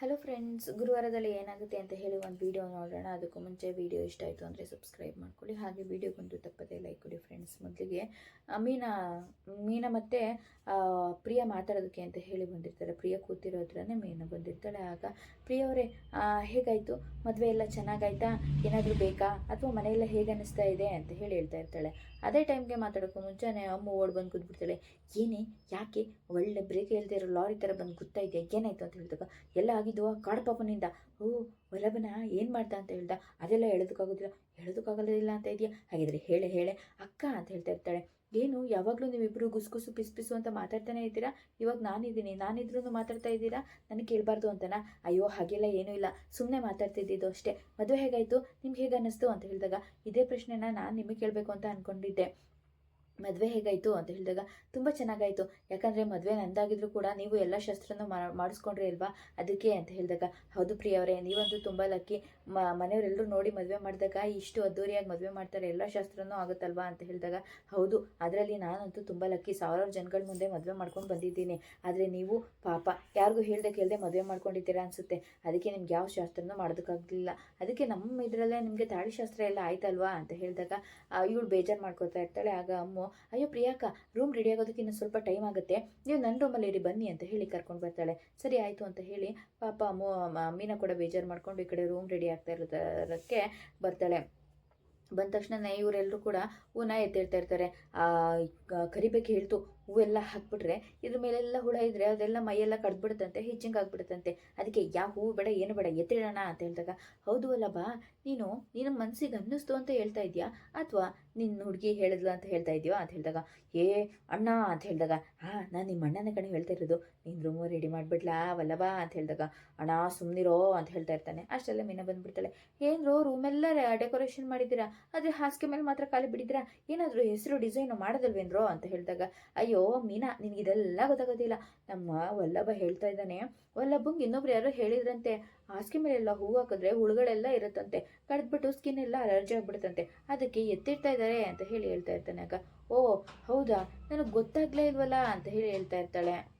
Hello friends ಗುರುವಾರದಲ್ಲಿ ಏನಾಗುತ್ತೆ ಅಂತ ಹೇಳಿ ಒಂದು ವಿಡಿಯೋ ನೋಡೋಣ. ಅದಕ್ಕೂ ಮುಂಚೆ ವಿಡಿಯೋ ಇಷ್ಟ ಆಯಿತು ಅಂದರೆ ಸಬ್ಸ್ಕ್ರೈಬ್ ಮಾಡ್ಕೊಳ್ಳಿ. ಹಾಗೆ ವಿಡಿಯೋಗೊಂದು ತಪ್ಪದೆ ಲೈಕ್ ಕೊಡಿ ಫ್ರೆಂಡ್ಸ್ ಮೊದಲಿಗೆ ಮೀನಾ ಮೀನಾ ಮತ್ತು ಪ್ರಿಯ ಮಾತಾಡೋದಕ್ಕೆ ಅಂತ ಹೇಳಿ ಬಂದಿರ್ತಾರೆ. ಪ್ರಿಯ ಕೂತಿರೋ ಹತ್ರನೇ ಮೀನಾ ಬಂದಿರ್ತಾಳೆ. ಆಗ ಪ್ರಿಯವರೇ ಹೇಗಾಯಿತು? ಮದುವೆ ಎಲ್ಲ ಚೆನ್ನಾಗಾಯ್ತಾ? ಏನಾದರೂ ಬೇಕಾ? ಅಥವಾ ಮನೆಯೆಲ್ಲ ಹೇಗೆ ಅನ್ನಿಸ್ತಾ ಇದೆ ಅಂತ ಹೇಳಿ ಹೇಳ್ತಾ ಇರ್ತಾಳೆ. ಅದೇ ಟೈಮ್ಗೆ ಮಾತಾಡೋಕ್ಕೂ ಮುಂಚೆನೇ ಅಮ್ಮ ಓಡ್ ಬಂದು ಕೂತ್ಬಿಡ್ತಾಳೆ. ಏನೇ, ಯಾಕೆ ಒಳ್ಳೆ ಬ್ರೇಕ್ ಹೇಳ್ತಾ ಇರೋ ಲಾರಿ ಥರ ಬಂದು ಗೊತ್ತಾಯಿದೆ ಏನಾಯ್ತು ಅಂತ ಹೇಳಿದಾಗ, ಎಲ್ಲ ಆಗಿದ್ದು ಆ ಕಾಡು ಪಾಪನಿಂದ, ಓ, ವಲ್ಲಭನ ಏನು ಮಾಡ್ದ ಅಂತ ಹೇಳ್ದ? ಅದೆಲ್ಲ ಹೇಳೋದಕ್ಕಾಗೋದಿಲ್ಲ ಹೇಳೋದಕ್ಕಾಗೋದಿಲ್ಲ ಅಂತ ಇದೆಯಾ? ಹಾಗಿದ್ರೆ ಹೇಳೆ ಹೇಳೆ, ಅಕ್ಕ ಅಂತ ಹೇಳ್ತಾ ಇರ್ತಾಳೆ. ಏನು, ಯಾವಾಗಲೂ ನೀವಿಬ್ಬರು ಗುಸುಗುಸು ಪಿಸ್ ಪಿಸು ಅಂತ ಮಾತಾಡ್ತಾನೆ ಇದ್ದೀರಾ? ಇವಾಗ ನಾನಿದ್ದೀನಿ. ನಾನಿದ್ರೂ ಮಾತಾಡ್ತಾ ಇದ್ದೀರಾ? ನನಗೆ ಕೇಳಬಾರ್ದು ಅಂತನ? ಅಯ್ಯೋ, ಹಾಗೆಲ್ಲ ಏನೂ ಇಲ್ಲ. ಸುಮ್ಮನೆ ಮಾತಾಡ್ತಿದ್ದಿದ್ದು ಅಷ್ಟೇ. ಮದುವೆ ಹೇಗಾಯಿತು? ನಿಮ್ಗೆ ಹೇಗೆ ಅನ್ನಿಸ್ತು ಅಂತ ಹೇಳಿದಾಗ, ಇದೇ ಪ್ರಶ್ನೆನ ನಾನು ನಿಮಗೆ ಕೇಳಬೇಕು ಅಂತ ಅಂದ್ಕೊಂಡಿದ್ದೆ ಮದುವೆ ಹೇಗಾಯಿತು ಅಂತ ಹೇಳಿದಾಗ ತುಂಬ ಚೆನ್ನಾಗಾಯಿತು. ಯಾಕಂದರೆ ಮದುವೆ ನಂದಾಗಿದ್ರು ಕೂಡ ನೀವು ಎಲ್ಲ ಶಸ್ತ್ರನೂ ಮಾಡಿಸ್ಕೊಂಡ್ರಿ ಅಲ್ವಾ? ಅದಕ್ಕೆ ಅಂತ ಹೇಳಿದಾಗ, ಹೌದು ಪ್ರಿಯವರೇ, ನೀವಂತೂ ತುಂಬ ಲಕ್ಕಿ. ಮ, ಮನೆಯವರೆಲ್ಲರೂ ನೋಡಿ ಮದುವೆ ಮಾಡಿದಾಗ ಇಷ್ಟು ಅದ್ದೂರಿಯಾಗಿ ಮದುವೆ ಮಾಡ್ತಾರೆ, ಎಲ್ಲ ಶಾಸ್ತ್ರನೂ ಆಗುತ್ತಲ್ವಾ ಅಂತ ಹೇಳಿದಾಗ, ಹೌದು. ಅದರಲ್ಲಿ ನಾನಂತೂ ತುಂಬ ಲಕ್ಕಿ. ಸಾವಿರಾರು ಜನಗಳ ಮುಂದೆ ಮದುವೆ ಮಾಡ್ಕೊಂಡು ಬಂದಿದ್ದೀನಿ. ಆದರೆ ನೀವು ಪಾಪ, ಯಾರಿಗೂ ಹೇಳ್ದೆ ಕೇಳದೆ ಮದುವೆ ಮಾಡ್ಕೊಂಡಿದ್ದೀರಾ ಅನಿಸುತ್ತೆ. ಅದಕ್ಕೆ ನಿಮ್ಗೆ ಯಾವ ಶಾಸ್ತ್ರನೂ ಮಾಡೋದಕ್ಕಾಗಲಿಲ್ಲ. ಅದಕ್ಕೆ ನಮ್ಮ ಇದರಲ್ಲೇ ನಿಮಗೆ ತಾಳಿ ಶಾಸ್ತ್ರ ಎಲ್ಲ ಆಯ್ತಲ್ವಾ ಅಂತ ಹೇಳಿದಾಗ ಇವಳು ಬೇಜಾರು ಮಾಡ್ಕೊತಾ ಇರ್ತಾಳೆ. ಆಗ ಅಮ್ಮ ಅಯ್ಯೋ ಪ್ರಿಯಾಕ ರೂಮ್ ರೆಡಿ ಆಗೋದಕ್ಕೆ ಇನ್ನೂ ಸ್ವಲ್ಪ ಟೈಮ್ ಆಗುತ್ತೆ. ನೀವು ನನ್ನ ರೂಮಲ್ಲಿ ಇರಿ, ಬನ್ನಿ ಅಂತ ಹೇಳಿ ಕರ್ಕೊಂಡು ಬರ್ತಾಳೆ. ಸರಿ, ಆಯಿತು ಅಂತ ಹೇಳಿ ಪಾಪ ಮೀನ ಕೂಡ ಬೇಜಾರು ಮಾಡ್ಕೊಂಡು ಈ ಕಡೆ ರೂಮ್ ರೆಡಿ ಆಗ್ತಾ ಇರೋದಕ್ಕೆ ಬರ್ತಾಳೆ. ಬಂದ ತಕ್ಷಣ ಇವರೆಲ್ಲರೂ ಕೂಡ ಹೂನ ಎತ್ತಿರ್ತಾ ಇರ್ತಾರೆ. ಕರಿಬೇಕು ಹೇಳ್ತು ಹೂವೆಲ್ಲ ಹಾಕ್ಬಿಟ್ರೆ ಇದ್ರ ಮೇಲೆಲ್ಲ ಹುಳ ಇದ್ರೆ ಅದೆಲ್ಲ ಮೈಯೆಲ್ಲ ಕಡ್ದ್ಬಿಡುತ್ತಂತೆ, ಹಿಚ್ಚಿಂಗ್ ಆಗಿಬಿಡುತ್ತಂತೆ. ಅದಕ್ಕೆ ಯಾವ ಹೂವು ಬೇಡ, ಏನು ಬೇಡ, ಎತ್ತಿಡೋಣ ಅಂತ ಹೇಳಿದಾಗ, ಹೌದು ಅಲ್ಲ ಬಾ ನೀನು, ನಿನ್ನ ಮನಸ್ಸಿಗೆ ಅನ್ನಿಸ್ತು ಅಂತ ಹೇಳ್ತಾ ಇದೆಯಾ? ಅಥವಾ ನಿನ್ನ ಹುಡುಗಿ ಹೇಳಿದ್ಲು ಅಂತ ಹೇಳ್ತಾ ಇದೆಯೋ? ಅಂತ ಹೇಳಿದಾಗ, ಏ ಅಣ್ಣ, ಅಂತ ಹೇಳಿದಾಗ ಹಾ ನಾನು ನಿಮ್ಮ ಅಣ್ಣನ ಕಣೆ ಹೇಳ್ತಾ ಇರೋದು ನೀನು ರೂಮು ರೆಡಿ ಮಾಡಿಬಿಡ್ಲಾ ವಲ್ಲಬಾ ಅಂತ ಹೇಳಿದಾಗ, ಅಣ್ಣ ಸುಮ್ಮನಿರೋ ಅಂತ ಹೇಳ್ತಾ ಇರ್ತಾನೆ. ಅಷ್ಟೆಲ್ಲ ಮೀನ ಬಂದ್ಬಿಡ್ತಾಳೆ. ಏನ್ರೋ ರೂಮೆಲ್ಲ ಡೆಕೋರೇಷನ್ ಮಾಡಿದ್ದೀರಾ? ಆದರೆ ಹಾಸಿಗೆ ಮೇಲೆ ಮಾತ್ರ ಖಾಲಿ ಬಿಡಿದ್ದೀರಾ? ಏನಾದರೂ ಹೆಸರು ಡಿಸೈನು ಮಾಡೋದಲ್ವೇನ್ರೋ? ಅಂತ ಹೇಳಿದಾಗ, ಅಯ್ಯೋ, ಮೀನಾ ನಿನಗಿದೆಲ್ಲ ಗೊತ್ತಾಗೋದಿಲ್ಲ. ನಮ್ಮ ವಲ್ಲಭ ಹೇಳ್ತಾ ಇದ್ದಾನೆ, ವಲ್ಲಭಂಗೆ ಇನ್ನೊಬ್ರು ಯಾರೋ ಹೇಳಿದ್ರಂತೆ. ಹಾಸಿಗೆ ಮೇಲೆಲ್ಲ ಹೂವು ಹಾಕಿದ್ರೆ ಹುಳುಗಳೆಲ್ಲ ಇರುತ್ತಂತೆ. ಕಡ್ದ್ಬಿಟ್ಟು ಸ್ಕಿನ್ ಎಲ್ಲ ಅಲರ್ಜಿ ಆಗ್ಬಿಡುತ್ತಂತೆ. ಅದಕ್ಕೆ ಎತ್ತಿಡ್ತಾ ಇದ್ದಾರೆ ಅಂತ ಹೇಳಿ ಹೇಳ್ತಾ ಇರ್ತಾನೆ ಆಗ. ಓ, ಹೌದಾ? ನನಗೆ ಗೊತ್ತಾಗ್ಲೇ ಇಲ್ವಲ್ಲ? ಅಂತ ಹೇಳಿ ಹೇಳ್ತಾ ಇರ್ತಾಳೆ.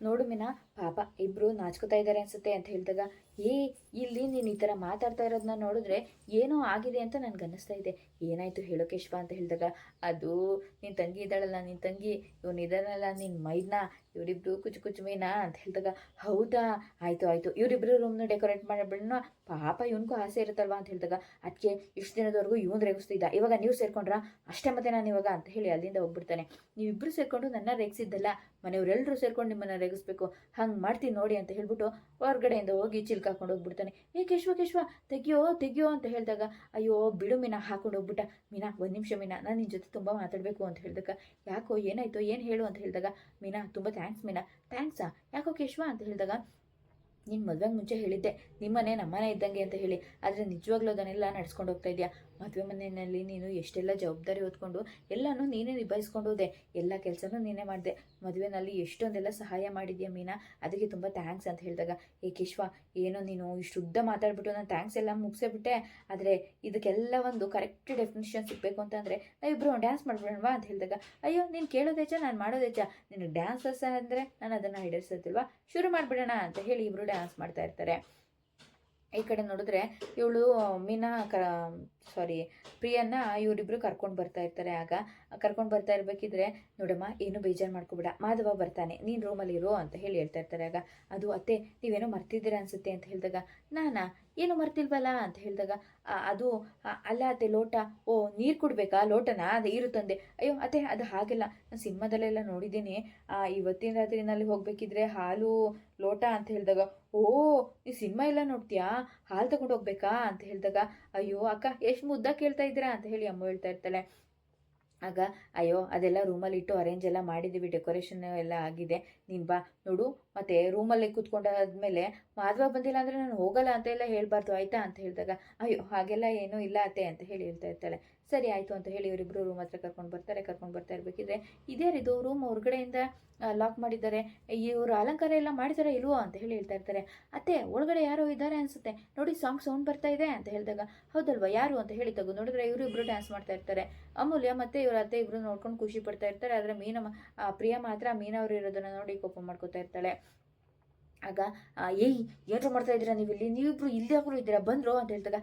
ನೋಡು ಮೀನಾ ಪಾಪ ಇಬ್ರು ನಾಚ್ಕೋತಾ ಇದ್ದಾರೆ ಅನ್ಸುತ್ತೆ ಅಂತ ಹೇಳಿದಾಗ ಏ, ಇಲ್ಲಿ ನೀನು ಈ ಥರ ಮಾತಾಡ್ತಾ ಇರೋದನ್ನ ನೋಡಿದ್ರೆ ಏನೋ ಆಗಿದೆ ಅಂತ ನನಗೆ ಅನ್ನಿಸ್ತಾ ಇದೆ. ಏನಾಯಿತು ಹೇಳೋಕೆ ಕೇಶವ ಅಂತ ಹೇಳಿದಾಗ, ಅದು ನಿನ್ನ ತಂಗಿ ಇದ್ದಾಳಲ್ಲ ನಿನ್ನ ತಂಗಿ, ಇವನು ಇದ್ದಾನಲ್ಲ ನಿನ್ನ ಮೈದ್ನ, ಇವರಿಬ್ರು ಕುಚು ಕುಚು ಮೀನಾ ಅಂತ ಹೇಳಿದಾಗ, ಹೌದಾ, ಆಯಿತು ಆಯಿತು, ಇವರಿಬ್ರು ರೂಮ್ನ ಡೆಕೋರೇಟ್ ಮಾಡಿಬಿಡೋಣ, ಪಾಪ ಇವನಿಗೂ ಆಸೆ ಇರುತ್ತಲ್ವಾ ಅಂತ ಹೇಳಿದಾಗ ಅದಕ್ಕೆ ಇಷ್ಟು ದಿನದವರೆಗೂ ಇವನು ರೇಗಿಸ್ತಿದ್ದ. ಇವಾಗ ನೀವು ಸೇರ್ಕೊಂಡ್ರಾ, ಅಷ್ಟೇ ಮತ್ತೆ ನಾನು ಇವಾಗ ಅಂತ ಹೇಳಿ ಅಲ್ಲಿಂದ ಹೋಗ್ಬಿಡ್ತಾನೆ. ನೀವಿಬ್ಬರು ಸೇರ್ಕೊಂಡು ನನ್ನ ರೇಗಿಸಿದ್ದಲ್ಲ ಮನೆಯವರೆಲ್ಲರೂ ಸೇರ್ಕೊಂಡು ನಿಮ್ಮನ್ನು ರೇಗಿಸ್ಬೇಕು, ಹಂಗೆ ಮಾಡ್ತೀನಿ ನೋಡಿ ಅಂತ ಹೇಳ್ಬಿಟ್ಟು ಹೊರಗಡೆಯಿಂದ ಹೋಗಿ ಚಿಲ್ಕ ಹಾಕೊಂಡು ಹೋಗ್ಬಿಡ್ತಾನೆ. ಏ ಕೇಶವ ಕೇಶವ, ತೆಗಿಯೋ ತೆಗಿಯೋ ಅಂತ ಹೇಳಿದಾಗ, ಅಯ್ಯೋ, ಬಿಡು ಮೀನಾ, ಹಾಕೊಂಡು ಹೋಗ್ಬಿಟ್ಟ. ಮೀನಾ, ಒಂದು ನಿಮಿಷ ಮೀನಾ, ನಾನು ನಿನ್ನ ಜೊತೆ ತುಂಬ ಮಾತಾಡಬೇಕು ಅಂತ ಹೇಳಿದಾಗ, ಯಾಕೋ ಏನಾಯ್ತು, ಏನು ಹೇಳು ಅಂತ ಹೇಳಿದಾಗ, ಮೀನಾ, ತುಂಬ ಥ್ಯಾಂಕ್ಸ್ ಮೀನಾ. ಥ್ಯಾಂಕ್ಸಾ ಯಾಕೋ ಕೇಶವ ಅಂತ ಹೇಳಿದಾಗ ನಿನ್ನ ಮದುವೆಗೆ ಮುಂಚೆ ಹೇಳಿದ್ದೆ. ನಿಮ್ಮನೆ ನಮ್ಮನೆ ಇದ್ದಂಗೆ ಅಂತ ಹೇಳಿ. ಆದರೆ ನಿಜವಾಗ್ಲೂ ಅದನ್ನೆಲ್ಲ ನಡ್ಸ್ಕೊಂಡು ಹೋಗ್ತಾ ಇದೆಯಾ? ಮದುವೆ ಮನೆಯಲ್ಲಿ ನೀನು ಎಷ್ಟೆಲ್ಲ ಜವಾಬ್ದಾರಿ ಹೊತ್ಕೊಂಡು ಎಲ್ಲನೂ ನೀನೇ ನಿಭಾಯಿಸ್ಕೊಂಡು ಹೋದೆ. ಎಲ್ಲ ಕೆಲಸನೂ ನೀನೇ ಮಾಡಿದೆ. ಮದುವೆನಲ್ಲಿ ಎಷ್ಟೊಂದೆಲ್ಲ ಸಹಾಯ ಮಾಡಿದ್ಯಾ ಮೀನಾ? ಅದಕ್ಕೆ ತುಂಬ ಥ್ಯಾಂಕ್ಸ್ ಅಂತ ಹೇಳಿದಾಗ, ಏ ಕಿಶ್ವ, ಏನೋ ನೀನು ಇಷ್ಟು ಉದ್ದ ಮಾತಾಡ್ಬಿಟ್ಟು ನಾನು ಥ್ಯಾಂಕ್ಸ್ ಎಲ್ಲ ಮುಗಿಸೇಬಿಟ್ಟೆ ಆದರೆ ಇದಕ್ಕೆಲ್ಲ ಒಂದು ಕರೆಕ್ಟ್ ಡೆಫಿನೇಷನ್ ಸಿಗಬೇಕು ಅಂತಂದರೆ ನಾವಿಬ್ಬರು ಡ್ಯಾನ್ಸ್ ಮಾಡ್ಬಿಡೋಣವಾ? ಅಂತ ಹೇಳಿದಾಗ, ಅಯ್ಯೋ, ನೀನು ಕೇಳೋದೇಚ ನಾನು ಮಾಡೋದೇಚ ನಿನಗೆ ಡ್ಯಾನ್ಸಸ್ ಅಂದರೆ ನಾನು ಅದನ್ನು ಹಿಡಿಸೋದಿಲ್ವಾ ಶುರು ಮಾಡಿಬಿಡೋಣ ಅಂತ ಹೇಳಿ ಇಬ್ಬರು ಡ್ಯಾನ್ಸ್ ಮಾಡ್ತಾ ಇರ್ತಾರೆ. ಈ ಕಡೆ ನೋಡಿದ್ರೆ ಇವಳು ಮೀನಾ ಕ ಸಾರಿ ಪ್ರಿಯನ್ನ ಇವರಿಬ್ಬರು ಕರ್ಕೊಂಡು ಬರ್ತಾ ಇರ್ತಾರೆ. ಆಗ ಕರ್ಕೊಂಡು ಬರ್ತಾ ಇರಬೇಕಿದ್ರೆ, ನೋಡಮ್ಮ, ಏನು ಬೇಜಾರು ಮಾಡ್ಕೊಬೇಡ. ಮಾಧವ ಬರ್ತಾನೆ. ನೀನು ರೂಮಲ್ಲಿ ಇರೋ ಅಂತ ಹೇಳಿ ಹೇಳ್ತಾ ಇರ್ತಾರೆ. ಆಗ ಅದು ಅತ್ತೆ, ನೀವೇನೋ ಮರ್ತಿದ್ದೀರಾ ಅನ್ಸುತ್ತೆ? ಅಂತ ಹೇಳಿದಾಗ, ನಾನಾ? ಏನು ಮರ್ತಿಲ್ವಲ್ಲ? ಅಂತ ಹೇಳಿದಾಗ ಅದು ಅಲ್ಲ ಅತ್ತೆ, ಲೋಟ. ಓ, ನೀರು ಕುಡ್ಬೇಕಾ? ಲೋಟನ? ಅದು ಇರು ತಂದೆ. ಅಯ್ಯೋ, ಅತ್ತೆ, ಅದು ಹಾಗೆಲ್ಲ. ನಾನು ಸಿನಿಮಾದಲ್ಲೆಲ್ಲ ನೋಡಿದ್ದೀನಿ. ಇವತ್ತಿನ ರಾತ್ರಿನಲ್ಲಿ ಹೋಗಬೇಕಿದ್ರೆ ಹಾಲು, ಲೋಟ ಅಂತ ಹೇಳಿದಾಗ, ಓ ನೀವು ಸಿನಿಮಾ ಎಲ್ಲ ನೋಡ್ತೀಯಾ? ಹಾಲು ತಗೊಂಡು ಹೋಗ್ಬೇಕಾ? ಅಂತ ಹೇಳಿದಾಗ, ಅಯ್ಯೋ, ಅಕ್ಕ, ಎಷ್ಟು ಮುದ್ದ ಕೇಳ್ತಾ ಇದ್ದೀರಾ? ಅಂತ ಹೇಳಿ ಅಮ್ಮ ಹೇಳ್ತಾ ಇರ್ತಾಳೆ. ಆಗ, ಅಯ್ಯೋ, ಅದೆಲ್ಲ ರೂಮಲ್ಲಿ ಇಟ್ಟು ಅರೇಂಜ್ ಎಲ್ಲ ಮಾಡಿದ್ದೀವಿ ಡೆಕೋರೇಷನ್ ಎಲ್ಲ ಆಗಿದೆ. ನೀನು ಬಾ, ನೋಡು. ಮತ್ತು ರೂಮಲ್ಲಿ ಕೂತ್ಕೊಂಡಾದ್ಮೇಲೆ ಮಾಧವ ಬಂದಿಲ್ಲ ಅಂದರೆ ನಾನು ಹೋಗಲ್ಲ ಅಂತ ಎಲ್ಲ ಹೇಳಬಾರ್ದು, ಆಯಿತಾ? ಅಂತ ಹೇಳಿದಾಗ, ಅಯ್ಯೋ, ಹಾಗೆಲ್ಲ ಏನೂ ಇಲ್ಲ ಅತ್ತೆ ಅಂತ ಹೇಳಿ ಹೇಳ್ತಾ ಇರ್ತಾಳೆ. ಸರಿ ಆಯಿತು ಅಂತ ಹೇಳಿ ಇವರಿಬ್ಬರು ರೂಮ್ ಹತ್ರ ಕರ್ಕೊಂಡು ಬರ್ತಾರೆ, ಕರ್ಕೊಂಡು ಬರ್ತಾ ಇರಬೇಕಿದ್ರೆ ಇದೇ ಇದು ರೂಮ್ ಹೊರಗಡೆಯಿಂದ ಲಾಕ್ ಮಾಡಿದ್ದಾರೆ. ಇವರು ಅಲಂಕಾರ ಎಲ್ಲ ಮಾಡಿದ್ದಾರೆ ಇಲ್ವೋ ಅಂತ ಹೇಳಿ ಹೇಳ್ತಾ ಇರ್ತಾರೆ. ಅತ್ತೆ, ಒಳಗಡೆ ಯಾರೋ ಇದ್ದಾರೆ ಅನಿಸುತ್ತೆ. ನೋಡಿ ಸಾಂಗ್ ಸೌಂಡ್ ಬರ್ತಾ ಇದೆ ಅಂತ ಹೇಳಿದಾಗ, ಹೌದಲ್ವಾ, ಯಾರು ಅಂತ ಹೇಳಿ ತಗೋ. ನೋಡಿದ್ರೆ ಇವರು ಇಬ್ಬರು ಡ್ಯಾನ್ಸ್ ಮಾಡ್ತಾ ಇರ್ತಾರೆ. ಅಮೂಲ್ಯ ಮತ್ತೆ ಇವರ ಅತ್ತೆ ಇಬ್ಬರು ನೋಡ್ಕೊಂಡು ಖುಷಿ ಪಡ್ತಾ ಇರ್ತಾರೆ. ಆದರೆ ಮೀನ ಪ್ರಿಯ ಮಾತ್ರ ಮೀನವರು ಇರೋದನ್ನ ನೋಡಿ ಕೋಪ ಮಾಡ್ಕೋತಾ ಇರ್ತಾಳೆ. ಆಗ ಏಯ್, ಏನ್ರು ಮಾಡ್ತಾ ಇದ್ದೀರಾ ನೀವು ಇಲ್ಲಿ ನೀವಿಬ್ರು ಇಲ್ಲದೆ ಹಾಕಲು ಇದ್ದೀರಾ? ಬಂದರು? ಅಂತ ಹೇಳ್ದಾಗ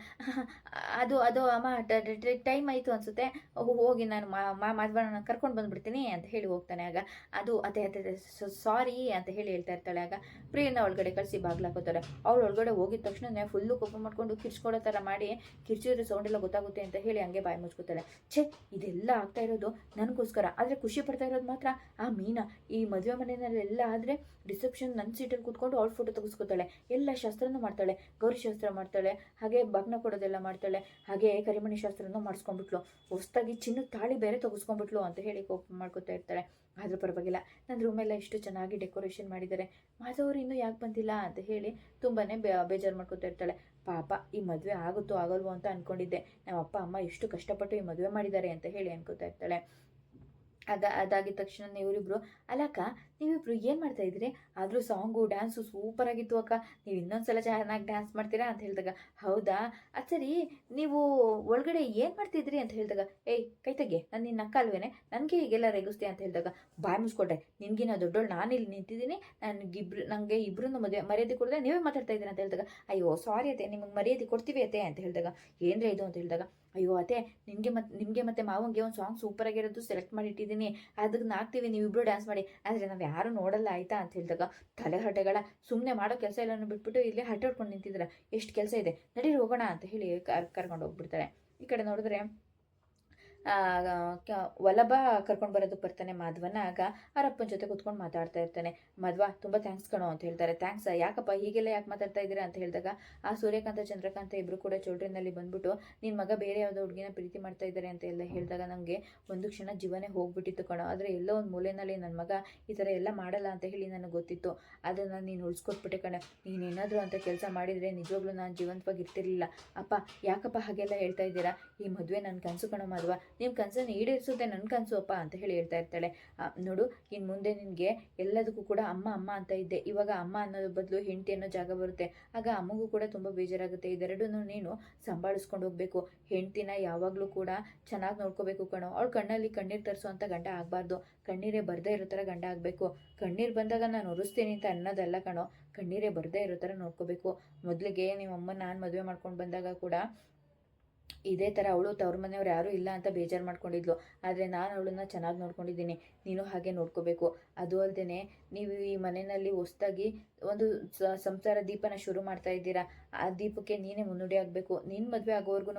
ಅದು ಅದು ಅಮ್ಮ ಟೈಮ್ ಆಯಿತು ಅನಿಸುತ್ತೆ. ಹೋಗಿ ನಾನು ಮಾ ಮಾಧವನ ಕರ್ಕೊಂಡು ಬಂದುಬಿಡ್ತೀನಿ, ಅಂತ ಹೇಳಿ ಹೋಗ್ತಾನೆ. ಆಗ, ಅದು, ಅದೇ ಅದೇ ಸಾರಿ, ಅಂತ ಹೇಳಿ ಹೇಳ್ತಾ ಇರ್ತಾಳೆ. ಆಗ, ಪ್ರಿಯನ ಒಳಗಡೆ ಕಳಿಸಿ ಬಾಗ್ಲಾಕೋತಾರೆ ಅವಳು ಒಳಗಡೆ ಹೋಗಿದ ತಕ್ಷಣ ಫುಲ್ಲು ಕೋಪ ಮಾಡ್ಕೊಂಡು ಕಿರ್ಚ್ಕೊಡೋ ಥರ ಮಾಡಿ, ಕಿರ್ಚಿದ್ರೆ ಸೌಂಡ್ ಎಲ್ಲ ಗೊತ್ತಾಗುತ್ತೆ ಅಂತ ಹೇಳಿ ಹಂಗೆ ಬಾಯಿ ಮುಚ್ಕೋತಾಳೆ. ಛೆ, ಇದೆಲ್ಲ ಆಗ್ತಾ ಇರೋದು ನನಗೋಸ್ಕರ. ಆದರೆ ಖುಷಿ ಪಡ್ತಾ ಇರೋದು ಮಾತ್ರ ಆ ಮೀನಾ. ಈ ಮದುವೆ ಮನೆಯಲ್ಲೆಲ್ಲ ಆದರೆ ರಿಸೆಪ್ಷನ್ ನನ್ನ ಸೀಟಲ್ಲಿ ಕೂತ್ಕೊಂಡು ಅವಳ ಫೋಟೋ ತೆಗೆಸ್ಕೊತಾಳೆ. ಎಲ್ಲ ಶಾಸ್ತ್ರನೂ ಮಾಡ್ತಾಳೆ. ಗೌರಿ ಶಾಸ್ತ್ರ ಮಾಡ್ತಾಳೆ. ಹಾಗೆ ಭಗ್ನ ಕೊಡೋದೆಲ್ಲ ಮಾಡ್ತಾಳೆ. ಹಾಗೆ ಕರಿಮಣಿ ಶಾಸ್ತ್ರನೂ ಮಾಡಿಸ್ಕೊಂಡ್ಬಿಟ್ಲು. ಹೊಸ್ದಾಗಿ ಚಿನ್ನ ತಾಳಿ ಬೇರೆ ತೆಗೆಸ್ಕೊಂಡ್ಬಿಟ್ಲು ಅಂತ ಹೇಳಿ ಕೋಪ ಮಾಡ್ಕೊತಾ ಇರ್ತಾಳೆ. ಆದರೂ ಪರವಾಗಿಲ್ಲ. ನನ್ನ ರೂಮೆಲ್ಲ ಇಷ್ಟು ಚೆನ್ನಾಗಿ ಡೆಕೋರೇಷನ್ ಮಾಡಿದ್ದಾರೆ. ಮಾಧವರು ಇನ್ನೂ ಯಾಕೆ ಬಂದಿಲ್ಲ ಅಂತ ಹೇಳಿ ತುಂಬಾ ಬೇಜಾರು ಮಾಡ್ಕೊತಾ ಇರ್ತಾಳೆ. ಪಾಪ, ಈ ಮದುವೆ ಆಗುತ್ತೋ ಆಗಲ್ವೋ ಅಂತ ಅಂದ್ಕೊಂಡಿದ್ದೆ ನಮ್ಮ ಅಪ್ಪ, ಅಮ್ಮ ಎಷ್ಟು ಕಷ್ಟಪಟ್ಟು ಈ ಮದುವೆ ಮಾಡಿದ್ದಾರೆ ಅಂತ ಹೇಳಿ ಅನ್ಕೋತಾ ಇರ್ತಾಳೆ. ಅದ, ಅದಾಗಿದ ತಕ್ಷಣ ಇವರಿಬ್ರು ಅಲ್ಲಕ್ಕ ನೀವಿಬ್ರು ಏನು ಮಾಡ್ತಾ ಇದ್ದೀರಿ? ಆದರೂ ಸಾಂಗು, ಡ್ಯಾನ್ಸು ಸೂಪರ್ ಆಗಿತ್ತು ಅಕ್ಕ. ನೀವು ಇನ್ನೊಂದ್ಸಲ ಚೆನ್ನಾಗಿ ಡ್ಯಾನ್ಸ್ ಮಾಡ್ತೀರಾ ಅಂತ ಹೇಳಿದಾಗ, ಹೌದಾ? ಅದು ಸರಿ, ನೀವು ಒಳಗಡೆ ಏನು ಮಾಡ್ತಿದ್ರಿ ಅಂತ ಹೇಳಿದಾಗ, ಏಯ್, ಕೈ ತೆಗೆ ನಾನು ನಿನ್ನ ಅಕ್ಕ ನನಗೆ ಹೀಗೆಲ್ಲ ರೇಗಿಸ್ತೀಯ ಅಂತ ಹೇಳಿದಾಗ, ಬಾಯ್ ಮುಚ್ಕೊಟ್ರೆ ನಿನಗಿನ ದೊಡ್ಡೋಳು ನಾನು ಇಲ್ಲಿ ನಿಂತಿದ್ದೀನಿ. ನನಗಿಬ್ರು ನನಗೆ ಇಬ್ಬರನ್ನು ಮದುವೆ, ಮರ್ಯಾದೆ ಕೊಡದೆ ನೀವೇ ಮಾತಾಡ್ತಾ ಇದ್ದೀರಾ ಅಂತ ಹೇಳಿದಾಗ, ಅಯ್ಯೋ ಸಾರಿ ಅತ್ತೆ, ನಿಮಗೆ ಮರ್ಯಾದೆ ಕೊಡ್ತೀವಿ ಅತ್ತೆ ಅಂತ ಹೇಳಿದಾಗ, ಏನ್ರೇ ಇದು ಅಂತ ಹೇಳಿದಾಗ, ಅಯ್ಯೋ ಅತ್ತೆ ನಿಮಗೆ ಮತ್ತೆ ನಿಮಗೆ ಮತ್ತೆ ಮಾವಂಗೆ ಒಂದು ಸಾಂಗ್ ಸೂಪರ್ ಆಗಿರೋದು ಸೆಲೆಕ್ಟ್ ಮಾಡಿಟ್ಟಿದ್ದೀನಿ. ಅದಕ್ಕೆ ನಾಗ್ತೀವಿ ನೀವಿಬ್ಬರು ಡ್ಯಾನ್ಸ್ ಮಾಡಿ. ಆದರೆ ನಾವು ಯಾರು ನೋಡಲ್ಲ ಆಯ್ತಾ ಅಂತ ಹೇಳಿದಾಗ ತಲೆ ಹೊಟ್ಟೆಗಳ ಸುಮ್ಮನೆ ಮಾಡೋ ಕೆಲಸ ಇಲ್ಲ ಬಿಟ್ಬಿಟ್ಟು ಇಲ್ಲಿ ಹರಟೆ ಹೊಡ್ಕೊಂಡು ನಿಂತಿದ್ದೀರ. ಎಷ್ಟು ಕೆಲಸ ಇದೆ? ನಡೀರಿ ಹೋಗೋಣ ಅಂತ ಹೇಳಿ ಕರ್ ಕರ್ಕೊಂಡು ಹೋಗ್ಬಿಡ್ತಾರೆ. ಈ ಕಡೆ ನೋಡಿದ್ರೆ ವಲ್ಲಭ ಕರ್ಕೊಂಡು ಬರೋದಕ್ಕೆ ಬರ್ತಾನೆ ಮಾಧವನ, ಆಗ ಅವ್ರ ಅಪ್ಪನ ಜೊತೆ ಕುತ್ಕೊಂಡು ಮಾತಾಡ್ತಾ ಇರ್ತಾನೆ. ಮಧ್ವ, ತುಂಬ ಥ್ಯಾಂಕ್ಸ್ ಕಣೋ ಅಂತ ಹೇಳ್ತಾರೆ. ಥ್ಯಾಂಕ್ಸ್ ಯಾಕಪ್ಪ ಹೀಗೆಲ್ಲ ಯಾಕೆ ಮಾತಾಡ್ತಾ ಇದ್ದೀರಾ? ಅಂತ ಹೇಳಿದಾಗ, ಆ ಸೂರ್ಯಕಾಂತ, ಚಂದ್ರಕಾಂತ ಇಬ್ಬರು ಕೂಡ ಚೌಲ್ಟ್ರಿನಲ್ಲಿ ಬಂದ್ಬಿಟ್ಟು ನಿನ್ನ ಮಗ ಬೇರೆ ಯಾವುದೋ ಹುಡುಗಿನ ಪ್ರೀತಿ ಮಾಡ್ತಾ ಇದ್ದಾರೆ ಅಂತ ಎಲ್ಲ ಹೇಳಿದಾಗ ನನಗೆ ಒಂದು ಕ್ಷಣ ಜೀವನೇ ಹೋಗ್ಬಿಟ್ಟಿತ್ತು ಕಣೋ. ಆದರೆ ಎಲ್ಲೋ ಒಂದು ಮೂಲೆಯಲ್ಲಿ ನನ್ನ ಮಗ ಈ ಥರ ಎಲ್ಲ ಮಾಡಲ್ಲ ಅಂತ ಹೇಳಿ ನನಗೆ ಗೊತ್ತಿತ್ತು. ಅದನ್ನು ನೀನು ಉಳಿಸ್ಕೊಟ್ಬಿಟ್ಟೆ ಕಣೆ. ನೀನೇನಾದರೂ ಅಂತ ಕೆಲಸ ಮಾಡಿದರೆ ನಿಜವಾಗ್ಲೂ ನಾನು ಜೀವಂತವಾಗಿ ಇರ್ತಿರ್ಲಿಲ್ಲ. ಅಪ್ಪ, ಯಾಕಪ್ಪ ಹಾಗೆಲ್ಲ ಹೇಳ್ತಾ ಇದ್ದೀರಾ? ಈ ಮದುವೆ ನನ್ನ ಕನಸು ಕಣೋ ಮಾಧವ. ನಿಮ್ಮ ಕನಸನ್ನು ಈಡೇರಿಸುತ್ತೆ ನನ್ನ ಕನಸು ಅಪ್ಪ ಅಂತ ಹೇಳಿ ಹೇಳ್ತಾ ಇರ್ತಾಳೆ. ನೋಡು ಇನ್ನು ಮುಂದೆ ನಿನಗೆ ಎಲ್ಲದಕ್ಕೂ ಕೂಡ ಅಮ್ಮ ಅಮ್ಮ ಅಂತ ಇದ್ದೆ. ಇವಾಗ ಅಮ್ಮ ಅನ್ನೋದ್ರ ಬದಲು ಹೆಂಡತಿ ಅನ್ನೋ ಜಾಗ ಬರುತ್ತೆ. ಆಗ ಅಮ್ಮಗೂ ಕೂಡ ತುಂಬ ಬೇಜಾರಾಗುತ್ತೆ. ಇದೆರಡೂ ನೀನು ಸಂಭಾಳಿಸ್ಕೊಂಡು ಹೋಗಬೇಕು. ಹೆಂಡ್ತಿನ ಯಾವಾಗಲೂ ಕೂಡ ಚೆನ್ನಾಗಿ ನೋಡ್ಕೋಬೇಕು ಕಣೋ. ಅವಳು ಕಣ್ಣಲ್ಲಿ ಕಣ್ಣೀರು ತರಿಸುವಂಥ ಗಂಡ ಆಗಬಾರ್ದು. ಕಣ್ಣೀರೇ ಬರದೇ ಇರೋ ಥರ ಗಂಡ ಆಗಬೇಕು. ಕಣ್ಣೀರು ಬಂದಾಗ ನಾನು ಒರೆಸ್ತೀನಿ ಅಂತ ಅನ್ನೋದಲ್ಲ ಕಣೋ. ಕಣ್ಣೀರೇ ಬರದೇ ಇರೋ ಥರ ನೋಡ್ಕೋಬೇಕು. ಮೊದಲಿಗೆ ನಿಮ್ಮ ಅಮ್ಮ ನಾನು ಮದುವೆ ಮಾಡ್ಕೊಂಡು ಬಂದಾಗ ಕೂಡ ಇದೇ ಥರ ಅವಳು ತವ್ರ ಮನೆಯವ್ರು ಯಾರೂ ಇಲ್ಲ ಅಂತ ಬೇಜಾರು ಮಾಡ್ಕೊಂಡಿದ್ಲು. ಆದರೆ ನಾನು ಅವಳನ್ನ ಚೆನ್ನಾಗಿ ನೋಡ್ಕೊಂಡಿದ್ದೀನಿ. ನೀನು ಹಾಗೆ ನೋಡ್ಕೋಬೇಕು. ಅದು ಅಲ್ಲದೆ ನೀವು ಈ ಮನೆಯಲ್ಲಿ ಹೊಸ್ದಾಗಿ ಒಂದು ಸಂಸಾರ ದೀಪನ ಶುರು ಮಾಡ್ತಾ ಇದ್ದೀರಾ. ಆ ದೀಪಕ್ಕೆ ನೀನೇ ಮುನ್ನುಡಿ ಆಗಬೇಕು. ನಿನ್ನ ಮದುವೆ ಆಗೋವರೆಗೂ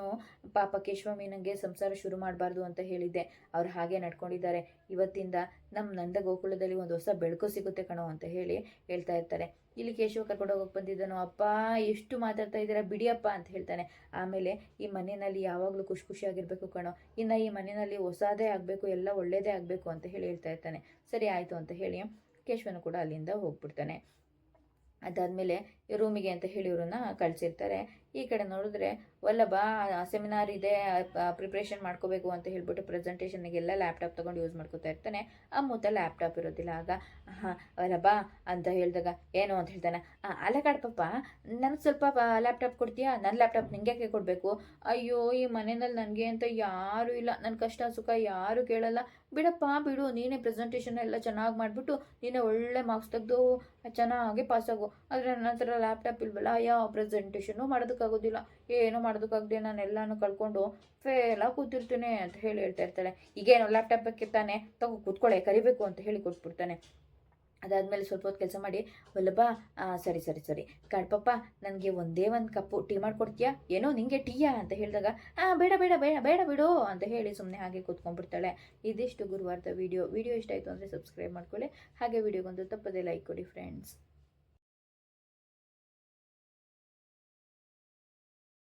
ಪಾಪ ಕೇಶವಮೀನಂಗೆ ಸಂಸಾರ ಶುರು ಮಾಡಬಾರ್ದು ಅಂತ ಹೇಳಿದ್ದೆ. ಅವ್ರು ಹಾಗೆ ನಡ್ಕೊಂಡಿದ್ದಾರೆ. ಇವತ್ತಿಂದ ನಮ್ಮ ನಂದ ಗೋಕುಲದಲ್ಲಿ ಒಂದು ಹೊಸ ಬೆಳಕು ಸಿಗುತ್ತೆ ಕಣೋ ಅಂತ ಹೇಳಿ ಹೇಳ್ತಾ ಇರ್ತಾರೆ. ಇಲ್ಲಿ ಕೇಶವ ಕರ್ಕೊಂಡು ಹೋಗಕ್ಕೆ ಬಂದಿದ್ದನು? ಅಪ್ಪ, ಎಷ್ಟು ಮಾತಾಡ್ತಾ ಇದ್ದೀರಾ? ಬಿಡಿಯಪ್ಪ ಅಂತ ಹೇಳ್ತಾನೆ. ಆಮೇಲೆ ಈ ಮನೆಯಲ್ಲಿ ಯಾವಾಗಲೂ ಖುಷಿ ಖುಷಿಯಾಗಿರಬೇಕು ಕಣೋ. ಇನ್ನು ಈ ಮನೆಯಲ್ಲಿ ಹೊಸದೇ ಆಗಬೇಕು, ಎಲ್ಲ ಒಳ್ಳೆಯದೇ ಆಗಬೇಕು ಅಂತ ಹೇಳಿ ಹೇಳ್ತಾ ಇರ್ತಾನೆ. ಸರಿ, ಆಯಿತು ಅಂತ ಹೇಳಿ ಕೇಶವನು ಕೂಡ ಅಲ್ಲಿಂದ ಹೋಗ್ಬಿಡ್ತಾನೆ. ಅದಾದಮೇಲೆ ರೂಮಿಗೆ ಅಂತ ಹೇಳಿ ಇವ್ರನ್ನ ಕಳಿಸಿರ್ತಾರೆ. ಈ ಕಡೆ ನೋಡಿದ್ರೆ ವಲ್ಲಭ ಸೆಮಿನಾರ್ ಇದೆ ಪ್ರಿಪ್ರೇಷನ್ ಮಾಡ್ಕೋಬೇಕು ಅಂತ ಹೇಳ್ಬಿಟ್ಟು ಪ್ರೆಸೆಂಟೇಷನ್ಗೆಲ್ಲ ಲ್ಯಾಪ್ಟಾಪ್ ತೊಗೊಂಡು ಯೂಸ್ ಮಾಡ್ಕೋತಾ ಇರ್ತಾನೆ. ಅಮ್ಮೂತ ಲ್ಯಾಪ್ಟಾಪ್ ಇರೋದಿಲ್ಲ. ಆಗ ಹಾಂ ವಲ್ಲಭ ಅಂತ ಹೇಳಿದಾಗ ಏನು? ಅಂತ ಹೇಳ್ತಾನೆ. "ಆ, ಅಲ್ಲ ಕಾಡ್ಪಪ್ಪ ನನಗೆ ಸ್ವಲ್ಪ ಲ್ಯಾಪ್ಟಾಪ್ ಕೊಡ್ತೀಯಾ? ನನ್ನ ಲ್ಯಾಪ್ಟಾಪ್ ನಿಂಗೆ ಕೊಡಬೇಕು? ಅಯ್ಯೋ ಈ ಮನೆಯಲ್ಲಿ ನನಗೆ ಅಂತ ಯಾರೂ ಇಲ್ಲ. ನನ್ನ ಕಷ್ಟ ಸುಖ ಯಾರೂ ಕೇಳಲ್ಲ. ಬಿಡಪ್ಪ ಬಿಡು, ನೀನೇ ಪ್ರೆಸೆಂಟೇಷನ್ ಎಲ್ಲ ಚೆನ್ನಾಗಿ ಮಾಡಿಬಿಟ್ಟು ನೀನೇ ಒಳ್ಳೆ ಮಾರ್ಕ್ಸ್ ತೆಗೆದು ಚೆನ್ನಾಗಿ ಪಾಸಾಗು ಆದರೆ ನನ್ನ ಹತ್ರ ಲ್ಯಾಪ್ಟಾಪ್ ಇಲ್ವಲ್ಲ ಯಾವ ಪ್ರೆಸೆಂಟೇಷನು ಮಾಡೋದಕ್ಕಾಗೋದಿಲ್ಲ. ಏನೂ ಮಾಡೋದಕ್ಕಾಗದೆ ನಾನು ಎಲ್ಲನೂ ಕಳ್ಕೊಂಡು ಫೇಲಾಗಿ ಕೂತಿರ್ತೀನಿ ಅಂತ ಹೇಳಿ ಹೇಳ್ತಾ ಇರ್ತಾಳೆ. ಈಗೇನು ಲ್ಯಾಪ್ಟಾಪ್ ಬೇಕಿರ್ತಾನೆ ತಗೋ ಕೂತ್ಕೊಳ್ಳೆ ಕರಿಬೇಕು ಅಂತ ಹೇಳಿ ಕೊಟ್ಬಿಡ್ತಾನೆ. ಅದಾದಮೇಲೆ ಸ್ವಲ್ಪ ಹೊತ್ತು ಕೆಲಸ ಮಾಡಿ ಹೊಲಬ ಸರಿ ಸರಿ ಸರಿ. ಪಪ್ಪಾ ನನಗೆ ಒಂದೇ ಒಂದು ಕಪ್ಪು ಟೀ ಮಾಡ್ಕೊಡ್ತೀಯಾ? ಏನೋ ನಿಂಗೆ ಟೀಯಾ? ಅಂತ ಹೇಳಿದಾಗ ಹಾಂ ಬೇಡ ಬೇಡ ಬೇಡ ಬೇಡ ಬಿಡು ಅಂತ ಹೇಳಿ ಸುಮ್ಮನೆ ಹಾಗೆ ಕೂತ್ಕೊಂಡ್ಬಿಡ್ತಾಳೆ. ಇದಿಷ್ಟು ಗುರುವಾರದ ವೀಡಿಯೋ. ವೀಡಿಯೋ ಇಷ್ಟ ಆಯಿತು ಅಂದರೆ ಸಬ್ಸ್ಕ್ರೈಬ್ ಮಾಡ್ಕೊಳ್ಳಿ. ಹಾಗೆ ವೀಡಿಯೋಗೊಂದು ತಪ್ಪದೇ ಲೈಕ್ ಕೊಡಿ ಫ್ರೆಂಡ್ಸ್